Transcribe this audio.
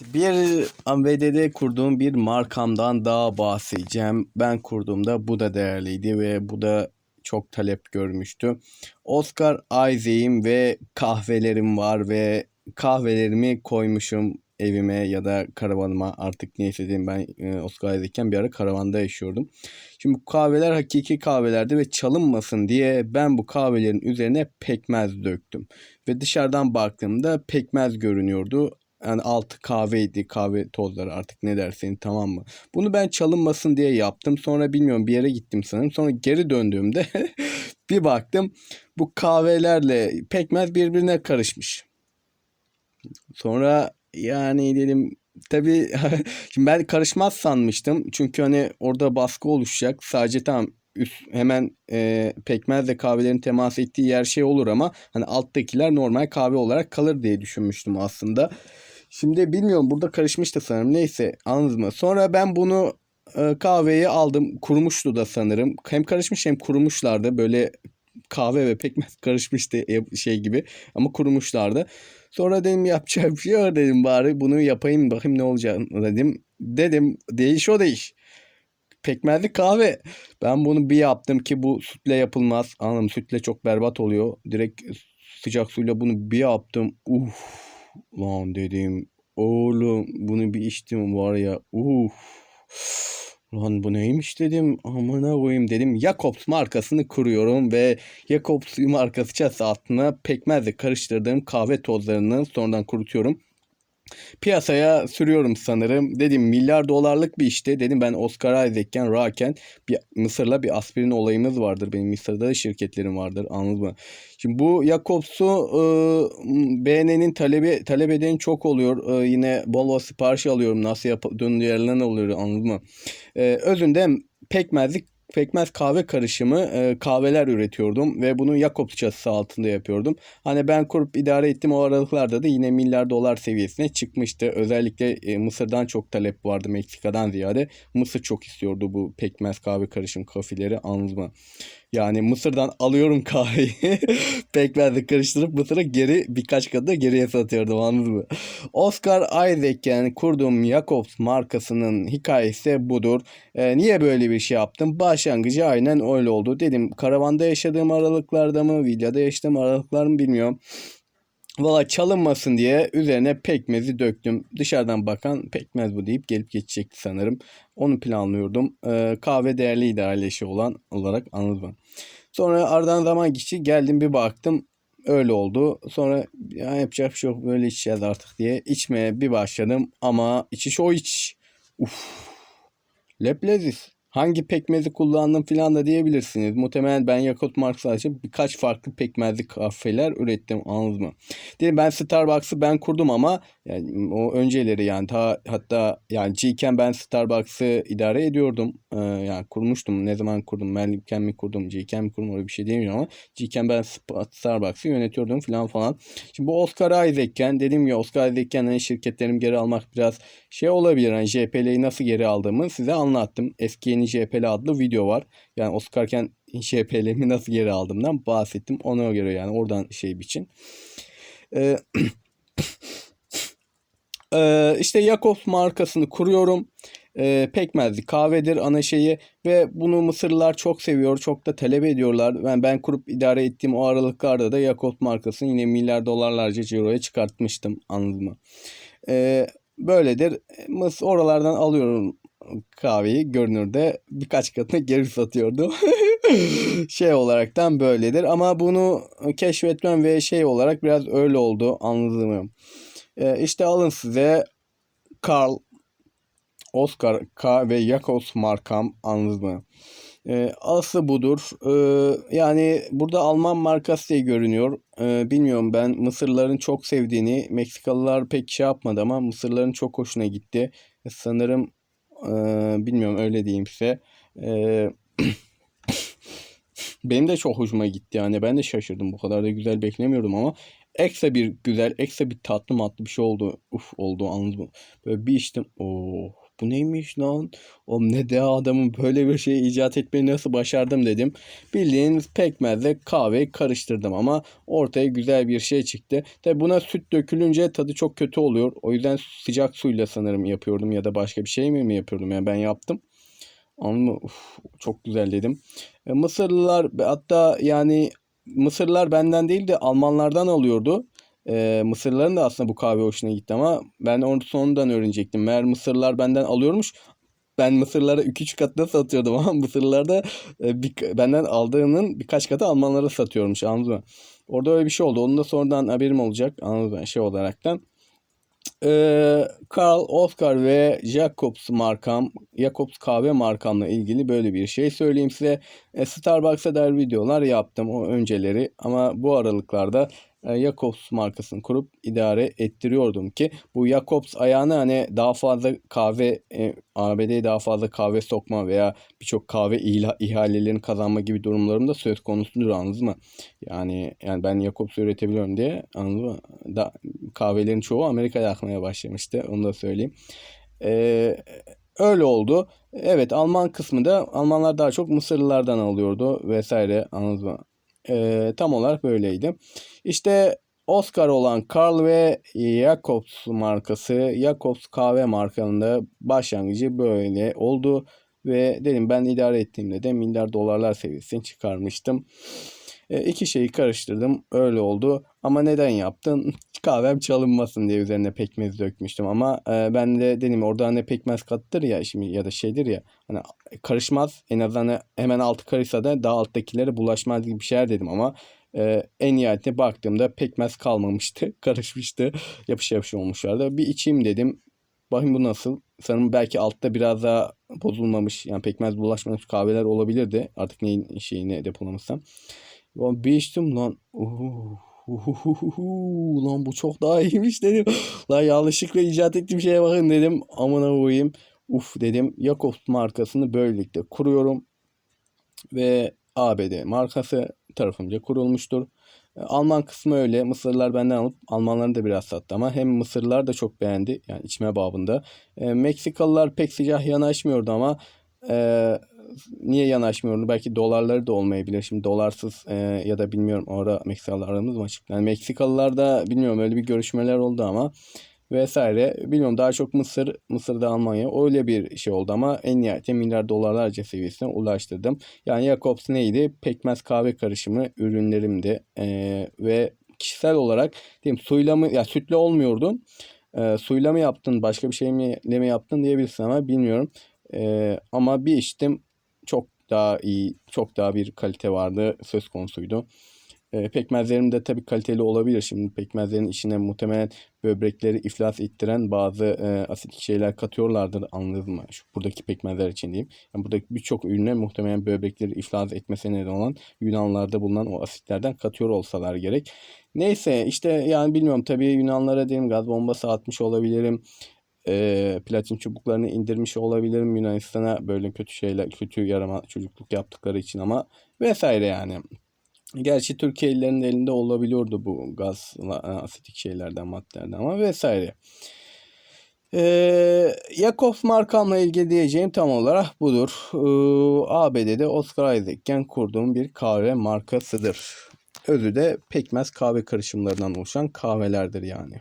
Bir ABD'de kurduğum bir markamdan daha bahsedeceğim. Ben kurduğumda bu da değerliydi ve bu da çok talep görmüştü. Oscar Isaac'im ve kahvelerim var ve kahvelerimi koymuşum evime ya da karavanıma artık neyse diyeyim ben e, Oscar Isaac'ken bir ara karavanda yaşıyordum. Şimdi bu kahveler hakiki kahvelerdi ve çalınmasın diye ben bu kahvelerin üzerine pekmez döktüm. Ve dışarıdan baktığımda pekmez görünüyordu yani altı kahveydi kahve tozları artık ne dersin tamam mı? Bunu ben çalınmasın diye yaptım. Sonra bilmiyorum bir yere gittim sanırım. Sonra geri döndüğümde bir baktım bu kahvelerle pekmez birbirine karışmış. Sonra yani dedim tabii şimdi ben karışmaz sanmıştım. Çünkü hani orada baskı oluşacak. Sadece tamam üst hemen e, pekmezle kahvelerin temas ettiği yer şey olur ama hani alttakiler normal kahve olarak kalır diye düşünmüştüm aslında. Şimdi bilmiyorum burada karışmıştı sanırım. Neyse anladınız mı? Sonra ben bunu e, kahveyi aldım. Kurumuştu da sanırım. Hem karışmış hem kurumuşlardı. Böyle kahve ve pekmez karışmıştı e, şey gibi. Ama kurumuşlardı. Sonra dedim yapacak bir şey yok dedim bari bunu yapayım bakayım ne olacak dedim. Dedim değiş o değiş. Pekmezli kahve. Ben bunu bir yaptım ki bu sütle yapılmaz. Anladım sütle çok berbat oluyor. Direkt sıcak suyla bunu bir yaptım. Uf lan dedim. Oğlum bunu bir içtim var ya. Uf. Lan bu neymiş dedim. Amına koyayım dedim. Jacobs markasını kuruyorum ve Jacobs markası çatı altına pekmezle karıştırdığım kahve tozlarını sonradan kurutuyorum. Piyasaya sürüyorum sanırım. Dedim milyar dolarlık bir işte. Dedim ben Oscar Isaac'ken, Ra'ken bir Mısır'la bir aspirin olayımız vardır. Benim Mısır'da da şirketlerim vardır. Anladın mı? Şimdi bu Jacobs'u e, beğenenin talebi talep edeni çok oluyor. E, yine bol bol sipariş alıyorum. Nasıl yapıldığını yerlerine oluyor anladın mı? E, özünde pekmezlik pekmez kahve karışımı e, kahveler üretiyordum ve bunu Jacobs çatısı altında yapıyordum. Hani ben kurup idare ettim o aralıklarda da yine milyar dolar seviyesine çıkmıştı. Özellikle e, Mısır'dan çok talep vardı Meksika'dan ziyade. Mısır çok istiyordu bu pekmez kahve karışım kafileri mı? Yani Mısır'dan alıyorum kahveyi pekmezle karıştırıp Mısır'a geri birkaç kat da geriye satıyordum anladın mı? Oscar Isaac'ken kurduğum Jacobs markasının hikayesi budur. Ee, niye böyle bir şey yaptım? Başlangıcı aynen öyle oldu. Dedim karavanda yaşadığım aralıklarda mı, villada yaşadığım aralıklar mı bilmiyorum. Valla çalınmasın diye üzerine pekmezi döktüm. Dışarıdan bakan pekmez bu deyip gelip geçecekti sanırım. Onu planlıyordum. Ee, kahve değerli idareleşi olan olarak anladım. Sonra aradan zaman geçti. Geldim bir baktım. Öyle oldu. Sonra ya yapacak bir şey yok böyle içeceğiz artık diye içmeye bir başladım. Ama içiş o iç. Uf. Leblezis. Hangi pekmezi kullandım filan da diyebilirsiniz. Muhtemelen ben Yakut Marks'ı açıp birkaç farklı pekmezli kahveler ürettim anladınız mı? Dedim ben Starbucks'ı ben kurdum ama yani o önceleri yani ta, hatta yani G'ken ben Starbucks'ı idare ediyordum. Ee, yani kurmuştum. Ne zaman kurdum? Melken mi kurdum? G'ken mi kurdum? Öyle bir şey demiyorum ama G'ken ben Starbucks'ı yönetiyordum filan falan. Şimdi bu Oscar Isaac'ken dedim ya Oscar Isaac'ken hani şirketlerimi geri almak biraz şey olabilir. Hani JPL'yi nasıl geri aldığımı size anlattım. Eski yeni JPL adlı video var. Yani Oscar'ken JPL'mi nasıl geri aldığımdan bahsettim. Ona göre yani oradan şey biçin. Ee, ee, işte Yakov markasını kuruyorum. Ee, pekmezli kahvedir ana şeyi ve bunu Mısırlılar çok seviyor. Çok da talep ediyorlar. Ben, ben kurup idare ettiğim o aralıklarda da Yakov markasını yine milyar dolarlarca ciroya çıkartmıştım. Anladın mı? Ee, böyledir. Mıs oralardan alıyorum kahveyi görünürde birkaç katına geri satıyordu. şey olaraktan böyledir ama bunu keşfetmem ve şey olarak biraz öyle oldu anladığım. Ee, işte alın size Karl, Oscar K ve Yakos markam anladınız mı? E, aslı budur. E, yani burada Alman markası diye görünüyor. E, bilmiyorum ben Mısırlıların çok sevdiğini, Meksikalılar pek şey yapmadı ama Mısırlıların çok hoşuna gitti. Sanırım e, bilmiyorum öyle diyeyim size. E, benim de çok hoşuma gitti yani. Ben de şaşırdım. Bu kadar da güzel beklemiyordum ama ekstra bir güzel ekstra bir tatlı matlı bir şey oldu. Uf oldu anladın mı böyle bir içtim. Oh bu neymiş lan? Oğlum ne de adamın böyle bir şey icat etmeyi nasıl başardım dedim. Bildiğiniz pekmezle kahveyi karıştırdım ama ortaya güzel bir şey çıktı. Tabi buna süt dökülünce tadı çok kötü oluyor. O yüzden sıcak suyla sanırım yapıyordum ya da başka bir şey mi, mi yapıyordum yani ben yaptım. Ama çok güzel dedim. E, Mısırlılar hatta yani Mısırlılar benden değil de Almanlardan alıyordu. E, Mısırlıların da aslında bu kahve hoşuna gitti ama ben onu sonundan öğrenecektim. Meğer Mısırlılar benden alıyormuş. Ben Mısırlara 2-3 katına satıyordum ama Mısırlılar da e, bir, benden aldığının birkaç katı Almanlara satıyormuş anladın mı? Orada öyle bir şey oldu. Onun da sonradan haberim olacak anladın mı? Şey olaraktan. Ee, Karl, Oscar ve Jacobs markam, Jacobs kahve markamla ilgili böyle bir şey söyleyeyim size. E, Starbucks'a dair videolar yaptım o önceleri ama bu aralıklarda Jacobs markasını kurup idare ettiriyordum ki bu Jacobs ayağına hani daha fazla kahve e, ABD'ye daha fazla kahve sokma veya birçok kahve ihalelerini kazanma gibi durumlarım da söz konusudur anladınız mı? Yani yani ben Jacobs üretebiliyorum diye anladınız mı? Da, kahvelerin çoğu Amerika'da akmaya başlamıştı onu da söyleyeyim. Ee, öyle oldu. Evet Alman kısmı da Almanlar daha çok Mısırlılardan alıyordu vesaire anladınız mı? Ee, tam olarak böyleydi. İşte Oscar olan Karl ve Jacobs markası Jacobs kahve markanında başlangıcı böyle oldu. Ve dedim ben idare ettiğimde de milyar dolarlar seviyesini çıkarmıştım. E, iki şeyi karıştırdım. Öyle oldu. Ama neden yaptım? Kahvem çalınmasın diye üzerine pekmez dökmüştüm. Ama e, ben de dedim orada hani pekmez kattır ya şimdi ya da şeydir ya. Hani karışmaz. En azından hemen altı karışsa da daha alttakilere bulaşmaz gibi bir şeyler dedim ama e, en nihayetinde baktığımda pekmez kalmamıştı. Karışmıştı. Yapış yapış olmuşlardı. Bir içeyim dedim. Bakayım bu nasıl? Sanırım belki altta biraz daha bozulmamış yani pekmez bulaşmamış kahveler olabilirdi. Artık neyin şeyini depolamışsam. Lan bir içtim lan. Uhu. Uhuhuhu. Lan bu çok daha iyiymiş dedim. Lan yanlışlıkla icat ettiğim şeye bakın dedim. Amına koyayım. Uf dedim. Jakobs markasını böylelikle kuruyorum. Ve ABD markası tarafımca kurulmuştur. Alman kısmı öyle. Mısırlılar benden alıp Almanların da biraz sattı ama hem Mısırlılar da çok beğendi. Yani içme babında. E, Meksikalılar pek sıcak yanaşmıyordu ama e, niye yanaşmıyordu? Belki dolarları da olmayabilir. Şimdi dolarsız e, ya da bilmiyorum orada Meksikalılar aramız mı açık? Yani Meksikalılar da bilmiyorum öyle bir görüşmeler oldu ama vesaire. Bilmiyorum daha çok Mısır, Mısır'da Almanya öyle bir şey oldu ama en nihayetinde milyar dolarlarca seviyesine ulaştırdım. Yani Jacobs neydi? Pekmez kahve karışımı ürünlerimdi. Ee, ve kişisel olarak diyeyim suyla mı ya sütle olmuyordu. Ee, suyla mı yaptın başka bir şey mi, mi yaptın diyebilirsin ama bilmiyorum. Ee, ama bir içtim çok daha iyi, çok daha bir kalite vardı söz konusuydu. E, pekmezlerim de tabii kaliteli olabilir. Şimdi pekmezlerin içine muhtemelen böbrekleri iflas ettiren bazı e, asitik şeyler katıyorlardır anladın mı? Şu buradaki pekmezler için diyeyim. Yani buradaki birçok ürüne muhtemelen böbrekleri iflas etmesine neden olan Yunanlarda bulunan o asitlerden katıyor olsalar gerek. Neyse işte yani bilmiyorum tabii Yunanlara diyelim gaz bombası atmış olabilirim. E, platin çubuklarını indirmiş olabilirim Yunanistan'a böyle kötü şeyler, kötü yarama çocukluk yaptıkları için ama vesaire yani. Gerçi Türkiye'lilerin elinde olabiliyordu bu gaz asitik şeylerden maddelerden ama vesaire. Ee, Yakov markamla ilgili diyeceğim tam olarak budur. Ee, ABD'de Oscar Isaac'ken kurduğum bir kahve markasıdır. Özü de pekmez kahve karışımlarından oluşan kahvelerdir yani.